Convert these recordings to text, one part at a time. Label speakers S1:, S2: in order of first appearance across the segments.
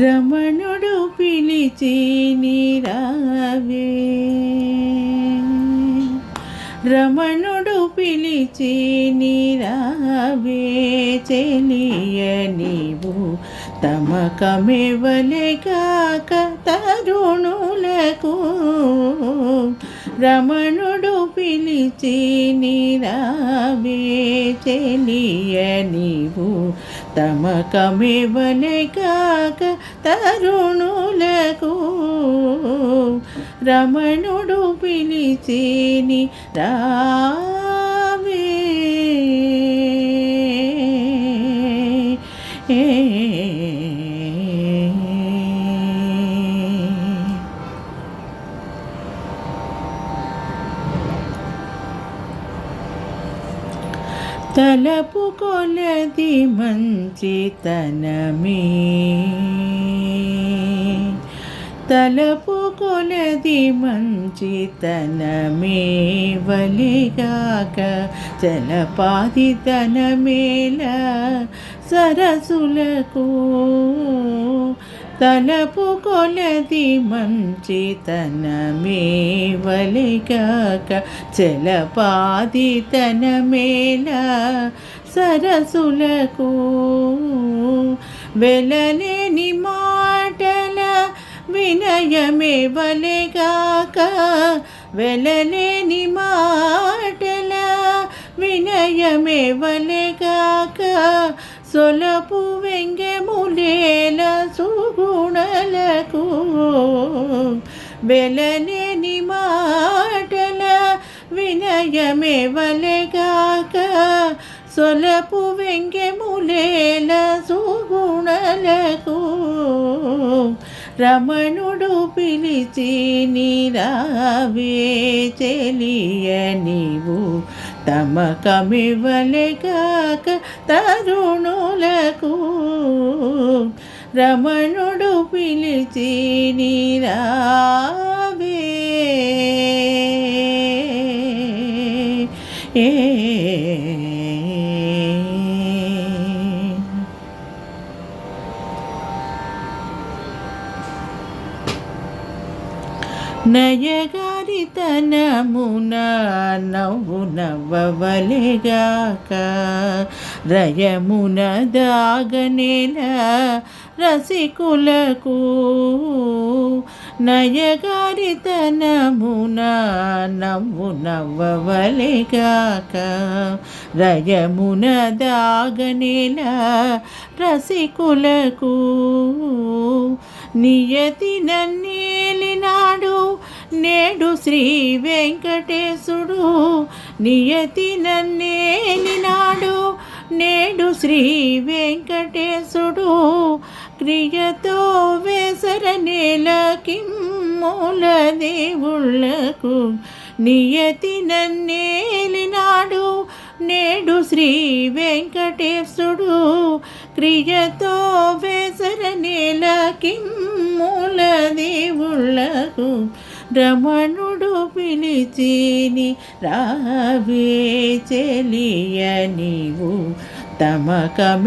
S1: రమణుడు పిలిచి నీరావే. రమణుడు పిలిచి నీరావే. చెలియ నీవు తమకమెవలే తరుణులకు. రమణుడు పిలిచి నీరావే. చెలియ నీవు తమకమెవలే కాక తరుణులకు రమణుడు పిలిచిని రా కొలది మంచితనమే. తలపు కొలది మంచితనమే. వలిగాక జలపాది తనమేల సరసులకు. తలపు కొలది మంచితనమే. వలిగాక జలపాది తనమేల సరసులకు వెలలేని మాటల వినయమే వలెగాక వెలలేని మాటల వినయమే వలెగాక సొలపు వెంగెములేల సుగుణలకు వెలలేని మాటల వినయమే వలెగాక సొలపు వెంగెములేల సుగుణలకు రమణుడు పిలిచి నీరావే చెలియ నీవు తమకమివ్వలేగాక తరుణులకు రమణుడు పిలిచి నీరావే. ఏ నయగారితనమున నవ్వు నవ్వవలెగాక రయమున దాగనేల రసికులకు నయగారితనమున నవ్వు నవ్వవలెగాక రయమున దాగనేల రసికులకు నియతి నన్నే నేడు శ్రీ వెంకటేశుడు నియతి నన్నేలినాడు నేడు శ్రీ వెంకటేశుడు క్రియతో వేసర నేలకి కిమ్మూల దేవుళ్ళకు నియతి నన్నేలినాడు నేడు శ్రీ వెంకటేశుడు క్రియతో వేసర నేలకి కిమ్మూల దేవుళ్ళకు రమణుడు పిలిచిని రావే చెలియ నీవు తమకమివ్వలేగాక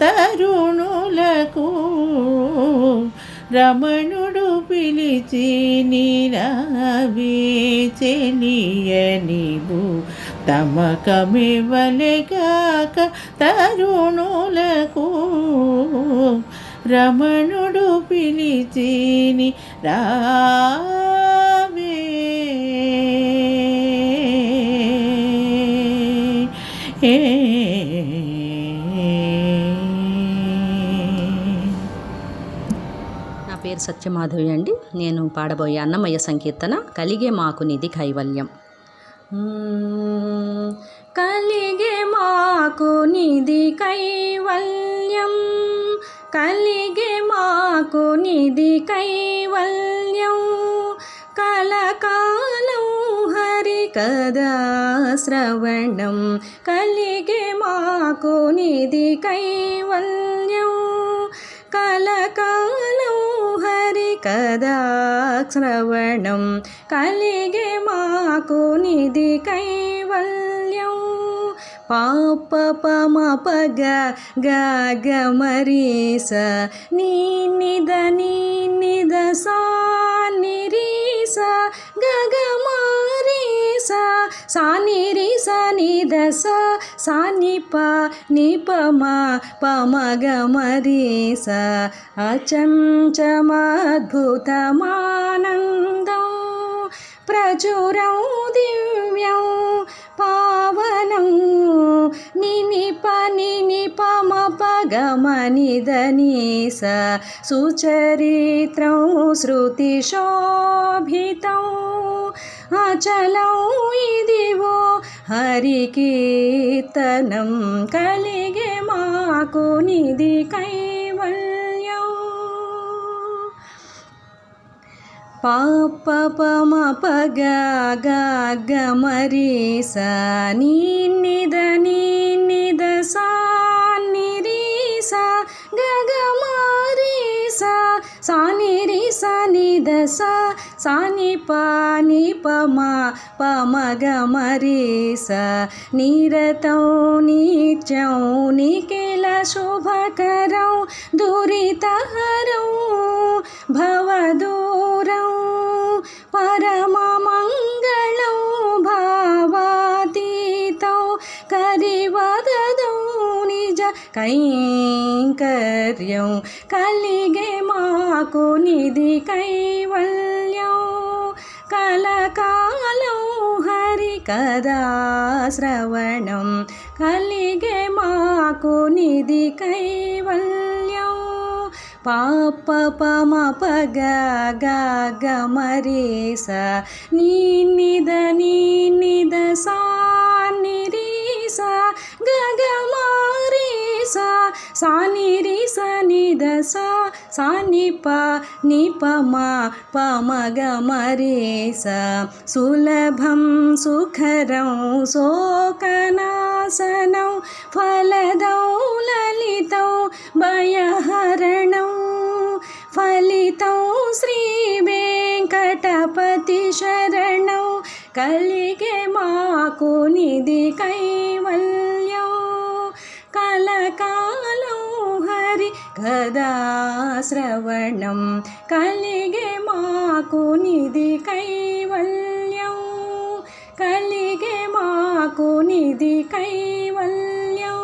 S1: తరుణులకు రమణుడు పిలిచి నీరావే చెలియ నీవు తమకమివ్వలేగాక తరుణులకు రమణుడు పిలిచిని రావే ఏ.
S2: నా పేరు సత్యమాధవి అండి. నేను పాడబోయే అన్నమయ్య సంకీర్తన కలిగే మాకు నిధి కైవల్యం. కలిగే మాకు నిధి కైవల్యం. కలిగే మాకు నిధి కైవల్యం. కలకాలం హరి కదా శ్రవణం. కలిగే మాకు నిధి కైవల్యం. కలకాలం హరి కదా శ్రవణం. కలిగే మాకు నిధి కైవల్యం. पापमपग गगमरी स निद निदशा निरिस। गगमरि सिरि स निदश सा। निप निपमा पमगमरी स अचमद्भुतमानन्दौ प्रचुरौ दिव्यौ పావనం. నిని పని నిపమ పగమనిదని స సుచరిత్రం శృతిశోభితం అచలం ఇదివో హరికీర్తనం కలిగే మాకు నిధి పాప పమ పగ గ గ మరి స నీ నిద सनि पनिपमा पमगमरी स निरौ नित्यं न केलशोभां दुरितहरं भव दूरौ परम मङ्गलं भवादीतौ कारिव కైంకర్యం. కలిగే మాకు నిధి కైవల్యం. కలకాలం హరి కదా శ్రవణం. కలిగే మాకు నిధి కైవల్యం. పాప పమ పగ గ గ స నీ నిద నీ నిద సా సాని రి సని నిద సాని ప ని ప మ ప మగ మరేస సులభం సుఖరం శోకనాశనం ఫలదౌ లలితం భయహరణం ఫలితం శ్రీ వెంకటపతి శరణం కలిగే మాకు నిధి కై శ్రవణం కలిగే మాకు నిధి కైవల్యం. కలిగే మాకు నిధి కైవల్యం.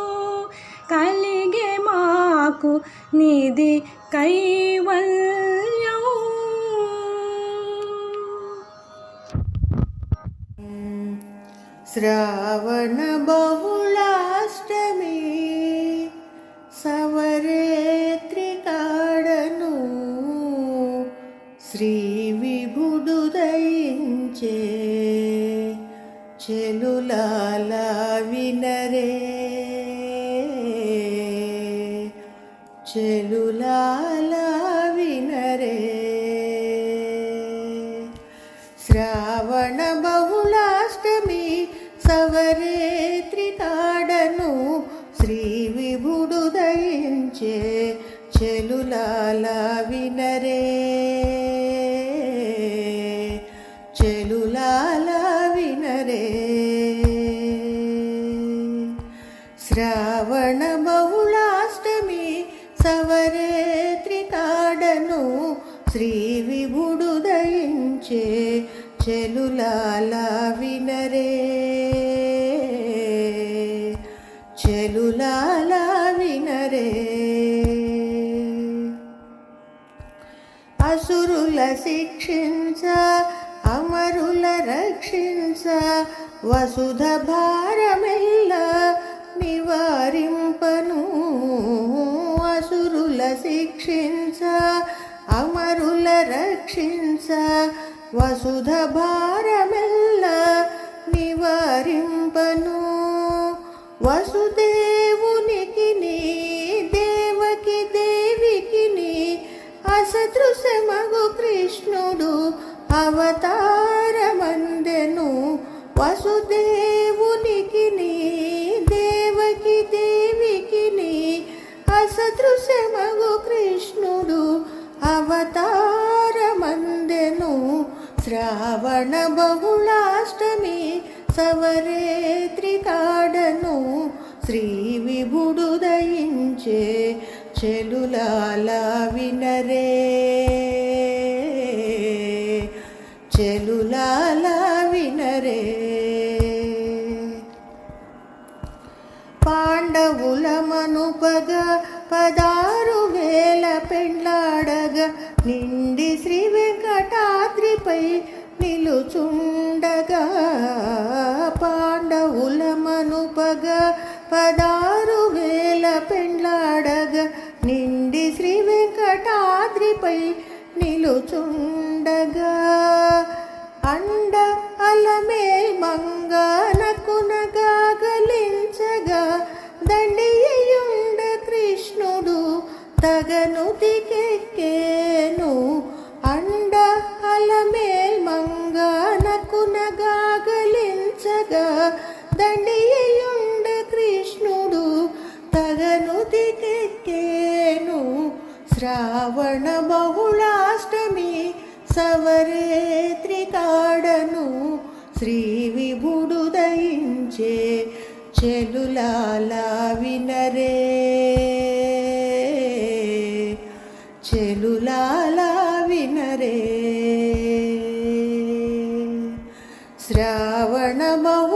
S2: కలిగే మాకు నిధి కైవల్యం.
S3: శ్రావణ సవరేత్రి త్రితాడను శ్రీ విభుడు దయించే చెలులాల వినరే చెలులాల వినరే శ్రావణ బహుళాష్టమి సవరే త్రితాడను శ్రీ విభుడు దయించే చెలులాల వినరే అమరుల శిక్షించ అమరుల రక్షించ వసుధ భారమెల్ల నివారింపను. అసురుల శిక్షించ అమరుల రక్షించ వసుధ భారమెల్ల నివారింపను. వసుదే బహుళాష్టమి సవరేత్రి కాడను శ్రీ విభుడు దయించే చెలులాల వినరే. చెలులాల వినరే. పాండవుల మనుపగా పదారు వేల పెండ్లాడగా నిండి శ్రీ వెంకటాద్రిపై పిలుచుండగా పాండవుల మనుపగ పదారు వేల పెండ్లాడగ నిండి శ్రీ వెంకటాద్రిపై నిలుచుండగా అండ అలమే మంగానకునగా దండియుండ కృష్ణుడు తగను దిగెక్కేను శ్రావణ బహుళాష్టమి సవరేత్రి కాడను శ్రీ విభుడు దయించే చెలులాల వినరే. చెలులాల వినరే. శ్రావణ బహు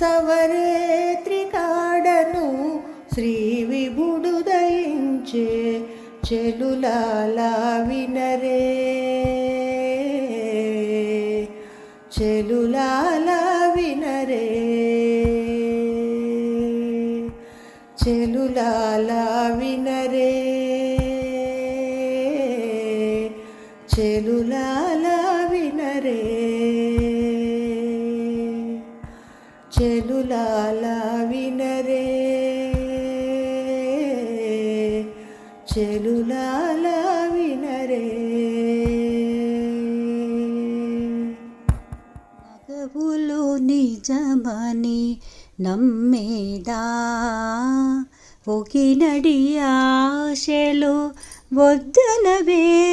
S3: సవరేత్రికాడను శ్రీ విభుడు దయించే చెలులాలా వినరే. చెలులాలా వినరే. చెలులాలా వినరే. చెలులాలా వినరే. చెలులాలా వినరే. చెలులాలా వినరే.
S4: మగవులు నిజమని నమ్మేదా? ఒకినడి ఆశలు వద్దనవే.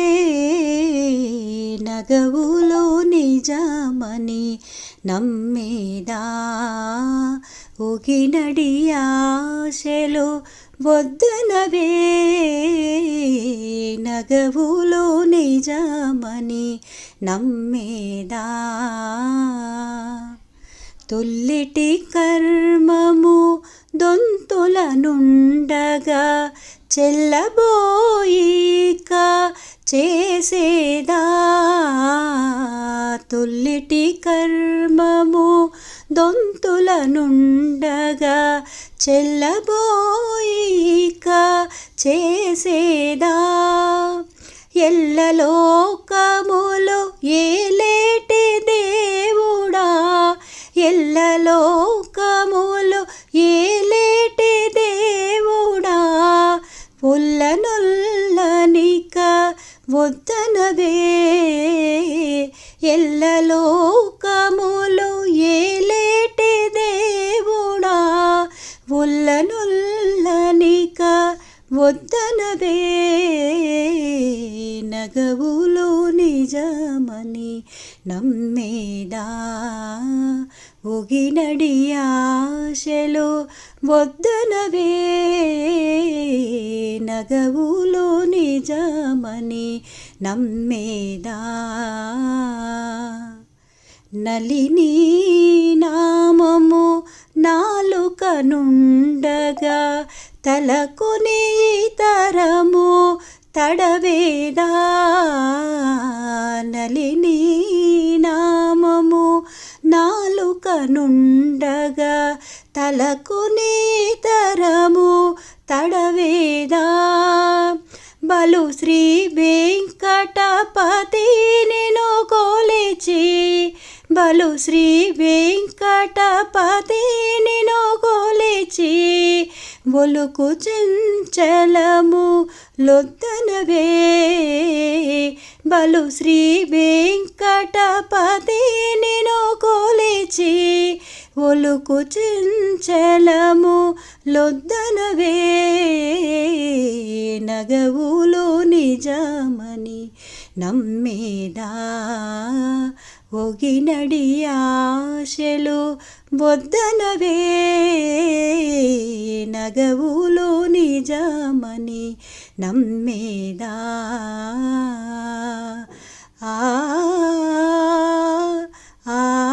S4: నగవులు నిజమని నమ్మేదా ఒకినడి ఆశలు వద్దనవే నగవులు నిజమని నమ్మేదా తొల్లిటి కర్మము దొంతుల నుండగా చెల్లబోయిక చేసేదా? తొల్లిటి కర్మము దొంతుల నుండగా చెల్లబోయిక చేసేదా? ఎల్లలోకములు ఏలేటి దేవుడా? ఎల్లలోకములు ఏలేటి దేవుడా? పుల్లనొల్లనిక వద్దనవే. ఎల్లలోకములు ఏలేటి దేవుడా? ఉల్లనుల్లనిక వద్దనవే నగవులు నిజమని నమ్మేదా? ఒగినడి ఆశలు వద్దనవే. నగవులు నిజమని నమ్మేదా? నలిని నామము నాలుక నుండగా తలకుని తరము తడవేదా? నలిని నామము నాలుక నుండగా తలకుని తరము తడవేదా? బలు శ్రీ వెంకటపతి నేను కొలిచి బలు శ్రీ వెంకటపతి నిను కొలిచి బొలుకు చెంచలము లొద్దనవే. బలు శ్రీ వెంకటపతి నిను కొలిచి ఒలుకు చెంచలము లొద్దనవే. నగవులు నిజమని నమ్మేదా? ఒగినడి ఆశలు వద్దనవే. నగవులో నిజమని నమ్మేదా? ఆ ఆ